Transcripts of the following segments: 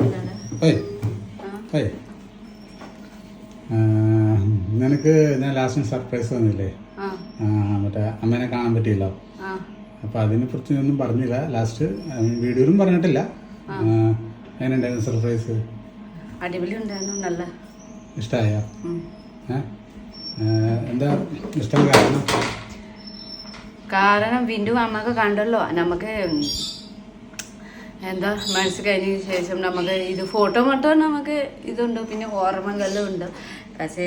എന്താണ്? ഏയ് നിനക്ക് ഞാൻ ലാസ്റ്റ് സർപ്രൈസ് തന്നില്ലേ? മറ്റേ അമ്മേനെ കാണാൻ പറ്റിയല്ലോ? ആ. അതിനെ കുറിച്ച് ഒന്നും പറഞ്ഞില്ല. ലാസ്റ്റ് വീഡിയോയിലും പറഞ്ഞിട്ടില്ല. എങ്ങനെയുണ്ടായിരുന്നു സർപ്രൈസ് അടിപൊളി ഉണ്ടായിരുന്നു. നല്ല. ഇഷ്ടമായോ? എന്താ ഇഷ്ടം കാരണം? കാരണം വീണ്ടും അമ്മയ്ക്ക് കണ്ടല്ലോ. നമുക്ക് എന്താ മനസ്സ് കഴിഞ്ഞതിന് ശേഷം നമുക്ക് ഇത് ഫോട്ടോ മട്ടും നമുക്ക് ഇതുണ്ട് പിന്നെ ഓർമ്മകളും ഉണ്ട്. പക്ഷേ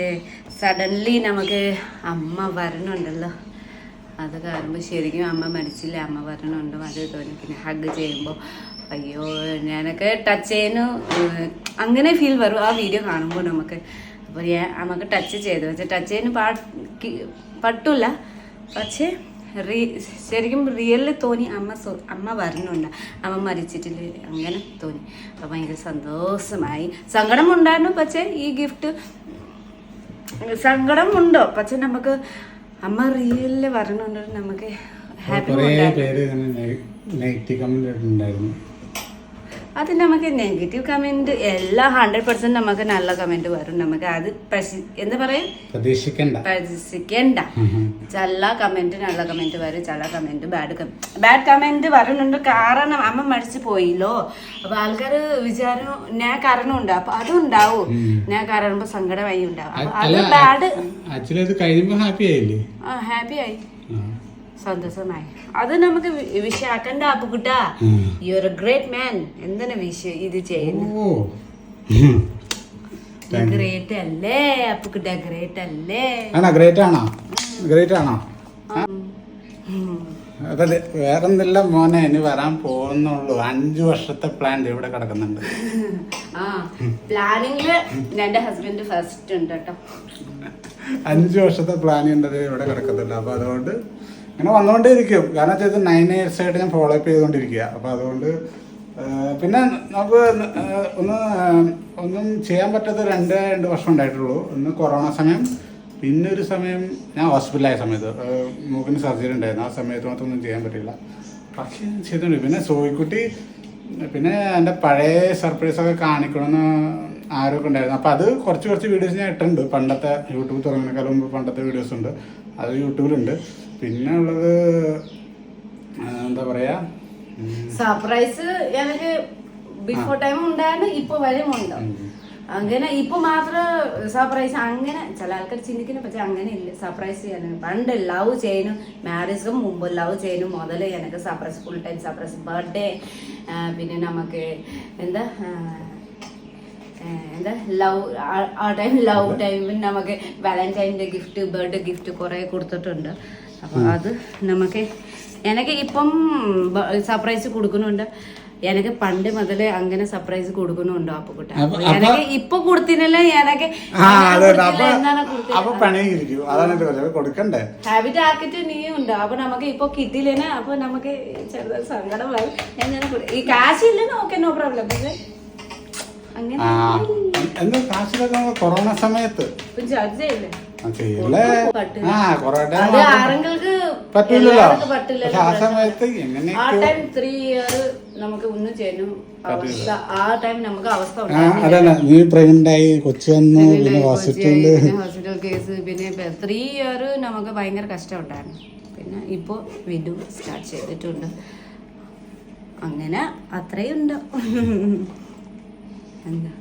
സഡൻലി നമുക്ക് അമ്മ വരണുണ്ടല്ലോ. അത് കാണുമ്പോൾ ശരിക്കും അമ്മ മരിച്ചില്ല അമ്മ വരണുണ്ട് അത് തോന്നി പിന്നെ ഹഗ് ചെയ്യുമ്പോൾ അയ്യോ ഞാനൊക്കെ ടച്ച് ചെയ്യുന്നു. അങ്ങനെ ഫീൽ വരും ആ വീഡിയോ കാണുമ്പോൾ നമുക്ക്. അപ്പോൾ ഞാൻ നമുക്ക് ടച്ച് ചെയ്തു. പക്ഷേ ടച്ച് ചെയ്യുന്ന പാ പറ്റില്ല പക്ഷേ റീ ശരിക്കും റിയലിൽ തോന്നി അമ്മ അമ്മ വരണുണ്ട് അമ്മ മരിച്ചിട്ടില്ല. അങ്ങനെ തോന്നി. അപ്പോൾ ഭയങ്കര സന്തോഷമായി. സങ്കടം ഉണ്ടായിരുന്നു പക്ഷേ ഈ ഗിഫ്റ്റ് സങ്കടം ഉണ്ടോ പക്ഷെ നമുക്ക് അമ്മ റിയലിൽ വരണുണ്ട് നമുക്ക് ഹാപ്പി ഉണ്ടായിരുന്നു. നെഗറ്റീവ് കമന്റ് ഇട്ടിട്ടുണ്ടായിരുന്നു. അത് നമുക്ക് നെഗറ്റീവ് കമന്റ് എല്ലാ ഹൺഡ്രഡ് പെർസെന്റ് നമുക്ക് നല്ല കമന്റ് വരും നമുക്ക് അത് എന്ന് എന്താ പറയും പ്രതീക്ഷിക്കണ്ട പ്രതീക്ഷിക്കണ്ട. ചില കമന്റ് നല്ല കമന്റ് വരും ചില comment bad comment bad comment വരുന്നുണ്ട് കാരണം അമ്മ മരിച്ചു പോയില്ലോ അപ്പൊ ആൾക്കാർ വിചാരം ഞാൻ കാരണം ഉണ്ട് അപ്പൊ അതുണ്ടാവും ഞാൻ കാരണം സങ്കടമായി ഉണ്ടാവും അത് ബാഡ് ആക്ച്വലി അത് കഴിയുമ്പോൾ ഹാപ്പി ആയില്ലേ ആ ഹാപ്പി ആയി. സന്തോഷമായി. അത് നമുക്ക് വിഷയാക്കണ്ട അപ്പുക്കുട്ടാ കുട്ടാ you are a great man എന്തിനാ വിഷ ഇത് ചെയ്യുന്നത് ഗ്രേറ്റ് അല്ലേ അപ്പുക്കുട്ട ഗ്രേറ്റ് അല്ലേ. ആണോ ഗ്രേറ്റ് ആണോ. ഗ്രേറ്റ് ആണോ. അതല്ലേ വേറെന്തെല്ലാം മോനെ ഇനി വരാൻ പോകുന്നുള്ളൂ. അഞ്ചു വർഷത്തെ പ്ലാൻ ഇവിടെ കിടക്കുന്നുണ്ട്. പ്ലാനിങ്ങിൽ എന്റെ ഹസ്ബൻഡ് ഫസ്റ്റ് ഉണ്ട് കേട്ടോ. അഞ്ചു വർഷത്തെ പ്ലാൻ ഉണ്ടത് ഇവിടെ കിടക്കുന്നുണ്ട്. അപ്പൊ അതുകൊണ്ട് ഇങ്ങനെ വന്നുകൊണ്ടേയിരിക്കും കാരണം വെച്ചാൽ നയൻ ഇയേഴ്സ് ആയിട്ട് ഞാൻ ഫോളോ അപ്പ് ചെയ്തുകൊണ്ടിരിക്കുക അപ്പൊ അതുകൊണ്ട് പിന്നെ നമുക്ക് ഒന്ന് ഒന്നും ചെയ്യാൻ പറ്റാത്ത രണ്ട് രണ്ട് വർഷം ഉണ്ടായിട്ടുള്ളൂ. ഒന്ന് കൊറോണ സമയം പിന്നെ ഒരു സമയം ഞാൻ ഹോസ്പിറ്റലായ സമയത്ത് മൂക്കിന് സർജറി ഉണ്ടായിരുന്നു. ആ സമയത്ത് മാത്രം ഒന്നും ചെയ്യാൻ പറ്റില്ല പക്ഷേ ചെയ്തിട്ടുണ്ട് പിന്നെ സോയിക്കുട്ടി പിന്നെ എന്റെ പഴയ സർപ്രൈസ് ഒക്കെ കാണിക്കണമെന്ന് ആരൊക്കെ ഉണ്ടായിരുന്നു. അപ്പം അത് കുറച്ച് കുറച്ച് വീഡിയോസ് ഞാൻ ഇട്ടുണ്ട് പണ്ടത്തെ യൂട്യൂബ് തുടങ്ങുന്നതിനേക്കാൾ മുമ്പ് പണ്ടത്തെ വീഡിയോസ് ഉണ്ട്. അത് യൂട്യൂബിലുണ്ട്. പിന്നെ ഉള്ളത് എന്താ പറയാ? സർപ്രൈസ് എനിക്ക് ബിഫോർ ടൈം ഉണ്ടായിരുന്നു ഇപ്പൊ വരുമുണ്ട് അങ്ങനെ ഇപ്പൊ മാത്രം സർപ്രൈസ് അങ്ങനെ ചില ആൾക്കാർ ചിന്തിക്കുന്നു പക്ഷെ അങ്ങനെ ഇല്ല സർപ്രൈസ് ചെയ്യാൻ പണ്ട് ലവ് ചെയ്യുന്നു മാരേജിന് മുമ്പ് ലവ് ചെയ്യുന്നു മുതൽ എനിക്ക് surprise full time surprise birthday പിന്നെ നമുക്ക് എന്താ എന്താ ലവ് ആ ടൈം ലവ് ടൈമിൽ നമുക്ക് വാലന്റൈന്റെ ഗിഫ്റ്റ് ബർത്ത്ഡേ ഗിഫ്റ്റ് കുറേ കൊടുത്തിട്ടുണ്ട്. അപ്പോൾ അത് നമുക്ക് എനിക്ക് ഇപ്പം സർപ്രൈസ് കൊടുക്കുന്നുണ്ട്. എനിക്ക് പണ്ട് മുതലേ അങ്ങനെ സർപ്രൈസ് കൊടുക്കുന്നുണ്ടോ അപ്പൊ കുട്ടി എനിക്ക് ഇപ്പൊ കൊടുത്തിനല്ല എനിക്ക് കൊടുക്കണ്ടേ? ഹാബിറ്റ് ആക്കിട്ട് നീ ഉണ്ടോ. അപ്പൊ നമുക്ക് ഇപ്പൊ കിട്ടിയില്ലേ അപ്പൊ നമുക്ക് ചെറുതായി സങ്കടമായി. ഞാൻ ഈ കാശ് ഈ ഓക്കെ നോ പ്രോബ്ലം പക്ഷേ അങ്ങനെ കാശിലൊക്കെ കൊറോണ സമയത്ത് ജഡ്ജ് ചാർജ് പറ്റില്ലല്ലോ പക്ഷെ ആ സമയത്ത് എങ്ങനെ ടൈം ത്രീ ഇയർ നമുക്ക് ഒന്നും ചെയ്യുന്നു ആ ടൈം നമുക്ക് അവസ്ഥ. നീ പ്രഗ്നന്റ് ആയി കൊച്ചു വന്നു പിന്നെ ഹോസ്പിറ്റലിൽ ഹോസ്പിറ്റൽ കേസ് പിന്നെ ത്രീ ഇയർ നമുക്ക് ഭയങ്കര കഷ്ടം ഉണ്ടായിരുന്നു പിന്നെ ഇപ്പോൾ വീണ്ടും സ്റ്റാർട്ട് ചെയ്തിട്ടുണ്ട്. അങ്ങനെ അത്രയും ഉണ്ട് എന്താ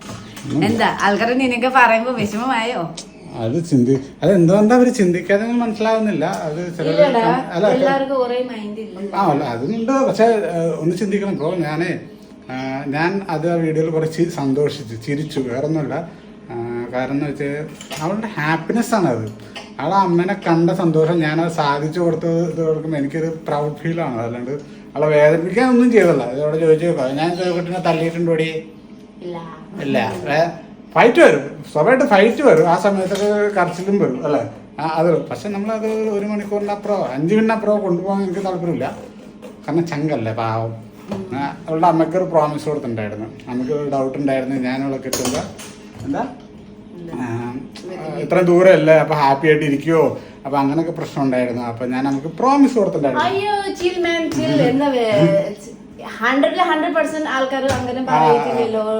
എന്താ? ആൾക്കാരെ നിനക്ക് പറയുമ്പോ വിഷമമായോ? അത് ചിന്തി അത് എന്തുകൊണ്ടാ അവർ ചിന്തിക്കാതെ മനസ്സിലാവുന്നില്ല. അത് ചിലര് അല്ല ആ അല്ല അതുണ്ട് പക്ഷെ ഒന്ന് ചിന്തിക്കണം. ഇപ്പോൾ ഞാനേ ഞാൻ അത് ആ വീഡിയോയിൽ കുറച്ച് സന്തോഷിച്ചു ചിരിച്ചു വേറൊന്നുമില്ല. കാരണം എന്ന് വെച്ചാൽ അവളുടെ ഹാപ്പിനെസ് ആണ് അത്. അവളെ അമ്മനെ കണ്ട സന്തോഷം ഞാൻ അത് സാധിച്ചു കൊടുത്തത് ഇത് കൊടുക്കുമ്പോൾ എനിക്കൊരു പ്രൗഡ് ഫീൽ ആണ്. അല്ലാണ്ട് അവളെ വേദനിപ്പിക്കാൻ ഒന്നും ചെയ്തല്ല അതോടെ ചോദിച്ചു നോക്കാം ഞാൻ കുട്ടിനെ തള്ളിയിട്ടുണ്ട് ഇല്ല. ഇല്ല. ഫൈറ്റ് വരും. സ്വാഭാവികമായിട്ട് ഫൈറ്റ് വരും. ആ സമയത്തൊക്കെ കരച്ചിലും വരും അല്ലേ? ആ, അത് പക്ഷെ നമ്മളത് ഒരു മണിക്കൂറിന്റെ അപ്പുറം അഞ്ച് മിനിറ്റ് അപ്പുറം കൊണ്ടുപോകാൻ എനിക്ക് താല്പര്യമില്ല. കാരണം ചങ്കല്ലേ പാവം. അവളുടെ അമ്മയ്ക്ക് ഒരു പ്രോമിസ് കൊടുത്തിട്ടുണ്ടായിരുന്നു. അമ്മയ്ക്ക് ഒരു ഡൗട്ട് ഉണ്ടായിരുന്നു ഞാനവളെ കിട്ടുമ്പോൾ എന്താ? ഇത്രയും ഇത്ര ദൂരമല്ലേ അപ്പൊ ഹാപ്പി ആയിട്ട് ഇരിക്കുവോ? അപ്പൊ അങ്ങനൊക്കെ പ്രശ്നം ഉണ്ടായിരുന്നു. അപ്പൊ ഞാൻ നമുക്ക് പ്രോമിസ് കൊടുത്തിട്ടുണ്ടായിരുന്നു.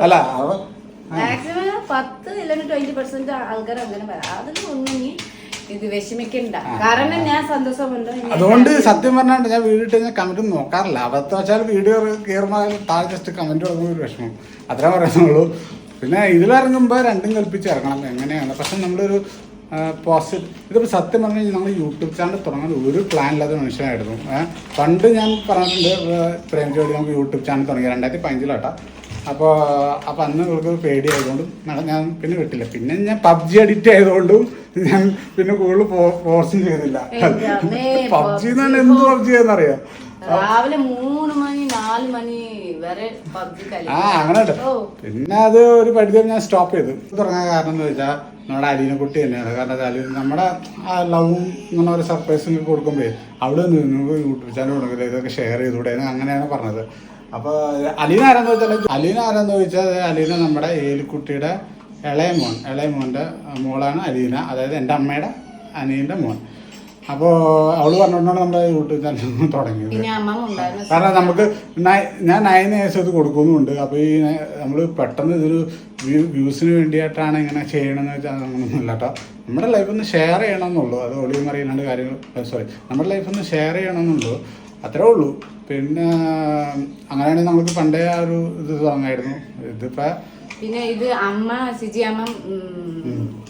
അല്ല. മാക്സിമം പത്ത് ഇല്ലെങ്കിൽ ട്വന്റി പെർസെന്റ് ആൾക്കാർ അങ്ങനെ പറയാം അതിൽ ഒന്നും നീ ഇത് വിഷമിക്കണ്ട. കാരണം ഞാൻ സന്തോഷമുണ്ട്. അതുകൊണ്ട് സത്യം പറഞ്ഞാണ്ട് ഞാൻ വീഡിയോ ഞാൻ കമന്റ് നോക്കാറില്ല. അബദ്ധം വെച്ചാൽ വീഡിയോ കയറുമ്പോൾ താഴെ ജസ്റ്റ് കമന്റ് തുടങ്ങുന്ന ഒരു വിഷമം. അത്രേ പറയുന്നുള്ളൂ. പിന്നെ ഇതിലിറങ്ങുമ്പോൾ രണ്ടും കൽപ്പിച്ച് ഇറങ്ങണം. എങ്ങനെയാണ്? പക്ഷെ നമ്മളൊരു പോസിറ്റീവ് ഇതിപ്പോൾ സത്യം പറഞ്ഞു കഴിഞ്ഞാൽ നമ്മൾ യൂട്യൂബ് ചാനൽ തുടങ്ങാൻ ഒരു പ്ലാൻ ഇല്ലാത്ത മനുഷ്യനായിരുന്നു. പണ്ട് ഞാൻ പറഞ്ഞിട്ടുണ്ട് പ്രേമിച്ചോടി നമുക്ക് യൂട്യൂബ് ചാനൽ തുടങ്ങി. രണ്ടായിരത്തി പതിനഞ്ചിലാട്ടാ. അപ്പോൾ അപ്പോൾ അന്ന് നിങ്ങൾക്ക് പേടിയായതുകൊണ്ടും ഞാൻ പിന്നെ വിട്ടില്ല. പിന്നെ ഞാൻ പബ്ജി അഡിക്റ്റ് ആയതുകൊണ്ടും ഞാൻ പിന്നെ കൂടുതൽ ഫോഴ്സും ചെയ്തില്ല. പബ്ജി എന്ന് പറഞ്ഞാൽ എന്ത് പബ്ജി എന്നറിയാം രാവിലെ മൂന്ന് മണി നാല് മണി വരെ ആ അങ്ങനെ പിന്നെ അത് ഒരു പരിധി ഞാൻ സ്റ്റോപ്പ് ചെയ്തു. തുടങ്ങാൻ കാരണം എന്ന് വെച്ചാൽ നമ്മുടെ അലീനെ കുട്ടി തന്നെയാണ്. കാരണം അലി അലീന നമ്മുടെ ആ ലവും ഇങ്ങനെ ഒരു സർപ്രൈസും കൊടുക്കുമ്പോഴേ അവിടെ നിന്ന് യൂട്യൂബ് ചാനൽ തുടങ്ങില്ല ഇതൊക്കെ ഷെയർ ചെയ്തുകൂടെ? അങ്ങനെയാണ് പറഞ്ഞത്. അപ്പോൾ അലീന ആരാന്ന് വെച്ചാൽ അലീന ആരാന്ന് ചോദിച്ചാൽ അലീന നമ്മുടെ ഏലിക്കുട്ടിയുടെ ഇളയ മോൻ ഇളയ മോന്റെ മോളാണ് അലീന. അതായത് എന്റെ അമ്മയുടെ അനിയന്റെ മോൻ. അപ്പോൾ അവൾ പറഞ്ഞുകൊണ്ടാണ് നമ്മുടെ യൂട്യൂബ് ചാനൽ തുടങ്ങിയത്. കാരണം നമുക്ക് ഞാൻ നയൻ ഇയേഴ്സ് ഇത് കൊടുക്കുന്നുണ്ട് അപ്പോൾ ഈ നമ്മൾ പെട്ടെന്ന് ഇതൊരു വ്യൂ വ്യൂസിന് വേണ്ടിയിട്ടാണ് ഇങ്ങനെ ചെയ്യണമെന്ന് വെച്ചാൽ അങ്ങനൊന്നും ഇല്ല കേട്ടോ. നമ്മുടെ ലൈഫ് ഒന്ന് ഷെയർ ചെയ്യണമെന്നുള്ളൂ. അത് ഒളിയും അറിയില്ലാണ്ട് കാര്യങ്ങൾ സോറി നമ്മുടെ ലൈഫ് ഒന്ന് ഷെയർ ചെയ്യണമെന്നുള്ളൂ. അത്രേ ഉള്ളൂ. പിന്നെ അങ്ങനെയാണെങ്കിൽ നമുക്ക് പണ്ടേ ആ ഒരു ഇത് തുടങ്ങായിരുന്നു. ഇതിപ്പോ പിന്നെ ഇത് അമ്മ സിജി അമ്മ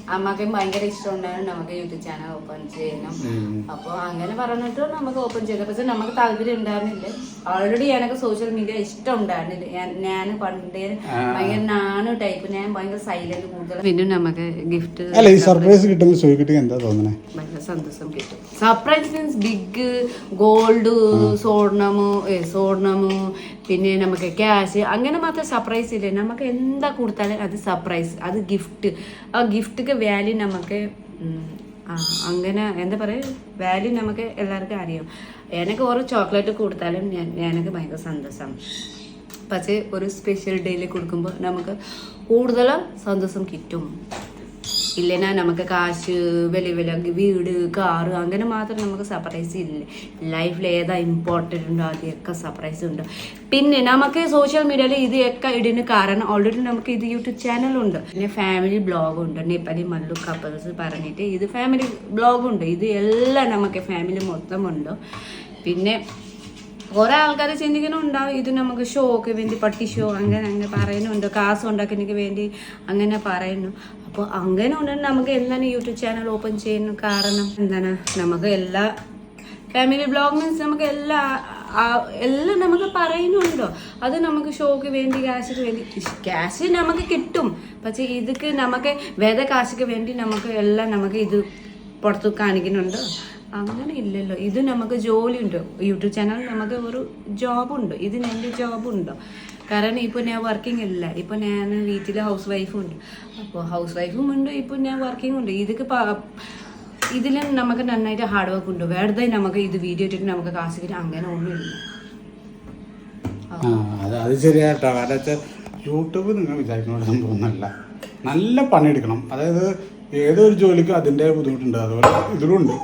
അമ്മയ്ക്ക് ഭയങ്കര ഇഷ്ടമുണ്ടായിരുന്നു. നമുക്ക് യൂട്യൂബ് ചാനൽ ഓപ്പൺ ചെയ്യണം. അപ്പൊ അങ്ങനെ പറഞ്ഞിട്ട് നമുക്ക് ഓപ്പൺ ചെയ്തു. പക്ഷെ നമുക്ക് താല്പര്യം ഉണ്ടായിരുന്നില്ല. ഓൾറെഡി എനിക്ക് സോഷ്യൽ മീഡിയ ഇഷ്ടം ഉണ്ടായിരുന്നില്ല ഞാൻ- പണ്ടേ ഭയങ്കര നാണു ടൈപ്പ് ഞാൻ ഭയങ്കര സൈലന്റ് കൂടുതൽ. പിന്നെ നമുക്ക് ഗിഫ്റ്റ് അല്ല ഈ സർപ്രൈസ് കിട്ടുമ്പോൾ ചോദിക്കിട്ട് എന്താ തോന്നണേ? ഭയങ്കര സന്തോഷം കിട്ടും. സർപ്രൈസ് മീൻസ് ബിഗ് ഗോൾഡ് സ്വർണമോ ഏ, സ്വർണമോ പിന്നെ നമുക്ക് ക്യാഷ് അങ്ങനെ മാത്രം സർപ്രൈസ് ഇല്ല? നമുക്ക് എന്താ കൊടുത്താലും അത് സർപ്രൈസ് അത് ഗിഫ്റ്റ് ആ ഗിഫ്റ്റ് വാല്യൂ നമുക്ക് അങ്ങനെ എന്താ പറയുക വാല്യൂ നമുക്ക് എല്ലാവർക്കും അറിയാം. എനിക്ക് ഓരോ ചോക്ലേറ്റ് കൊടുത്താലും ഞാൻ എനിക്ക് ഭയങ്കര സന്തോഷം. പക്ഷേ ഒരു സ്പെഷ്യൽ ഡേയിൽ കൊടുക്കുമ്പോൾ നമുക്ക് കൂടുതൽ സന്തോഷം കിട്ടും. ഇല്ലെന്നാ നമുക്ക് കാശ് വലിയ വലിയ വീട് കാറ് അങ്ങനെ മാത്രം നമുക്ക് സർപ്രൈസ് ഇല്ല. ലൈഫിൽ ഏതാ ഇമ്പോർട്ടന്റ് ഉണ്ടോ? അതൊക്കെ സർപ്രൈസ് ഉണ്ട്. പിന്നെ നമുക്ക് സോഷ്യൽ മീഡിയയിൽ ഇതൊക്കെ ഇടുന്ന കാരണം ഓൾറെഡി നമുക്ക് ഇത് യൂട്യൂബ് ചാനലുണ്ട് പിന്നെ ഫാമിലി ബ്ലോഗുണ്ട് നേപ്പാലി മല്ലു കപ്പിൾസ് പറഞ്ഞിട്ട് ഇത് ഫാമിലി ബ്ലോഗുണ്ട് ഇത് എല്ലാം നമുക്ക് ഫാമിലി മൊത്തമുണ്ട് പിന്നെ കുറെ ആൾക്കാർ ചിന്തിക്കുന്നുണ്ടാവും ഇത് നമുക്ക് ഷോക്ക് വേണ്ടി പട്ടി ഷോ അങ്ങനെ അങ്ങനെ പറയുന്നുണ്ട് കാസ് ഉണ്ടാക്കുന്നതിന് വേണ്ടി അങ്ങനെ പറയുന്നു. അപ്പോൾ അങ്ങനെ ഉണ്ടെങ്കിൽ നമുക്ക് എന്താണ് യൂട്യൂബ് ചാനൽ ഓപ്പൺ ചെയ്യുന്ന കാരണം? എന്താണ്? നമുക്ക് എല്ലാ ഫാമിലി ബ്ലോഗ് മീൻസ് നമുക്ക് എല്ലാ എല്ലാം നമുക്ക് പറയുന്നുണ്ടോ അത് നമുക്ക് ഷോക്ക് വേണ്ടി കാശിക്ക് വേണ്ടി ക്യാഷ് നമുക്ക് കിട്ടും. പക്ഷേ ഇതൊക്കെ നമുക്ക് വേദ കാശിക്ക് വേണ്ടി നമുക്ക് എല്ലാം നമുക്ക് ഇത് പുറത്ത് കാണിക്കുന്നുണ്ട്. അങ്ങനെ ഇല്ലല്ലോ ഇത് നമുക്ക് ജോലിയുണ്ട്. യൂട്യൂബ് ചാനൽ നമുക്ക് ഒരു ജോബുണ്ടോ. ഇതിന് എന്റെ ജോബുണ്ടോ. കാരണം ഇപ്പോൾ ഞാൻ വർക്കിംഗ് ഇല്ല ഇപ്പോൾ ഞാൻ വീട്ടിൽ ഹൗസ് വൈഫും ഉണ്ട് അപ്പോൾ ഹൗസ് വൈഫും ഉണ്ട് ഇപ്പോൾ ഞാൻ വർക്കിംഗ് ഉണ്ട് ഇതൊക്കെ ഇതിലും നമുക്ക് നന്നായിട്ട് ഹാർഡ് വർക്ക് ഉണ്ട് വെറുതെ നമുക്ക് ഇത് വീഡിയോ ഇട്ടിട്ട് നമുക്ക് കാശ് കിട്ടും അങ്ങനെ ഒന്നുമില്ല. അത് ശരിയായിട്ടോ കാരണം വെച്ചാൽ യൂട്യൂബ് നിങ്ങൾ വിചാരിക്കുന്ന സംഭവമൊന്നുമല്ല നല്ല പണിയെടുക്കണം. അതായത് ഏതൊരു ജോലിക്കും അതിന്റെ ബുദ്ധിമുട്ടുണ്ട്. അതുപോലെ ഇതിലുണ്ട്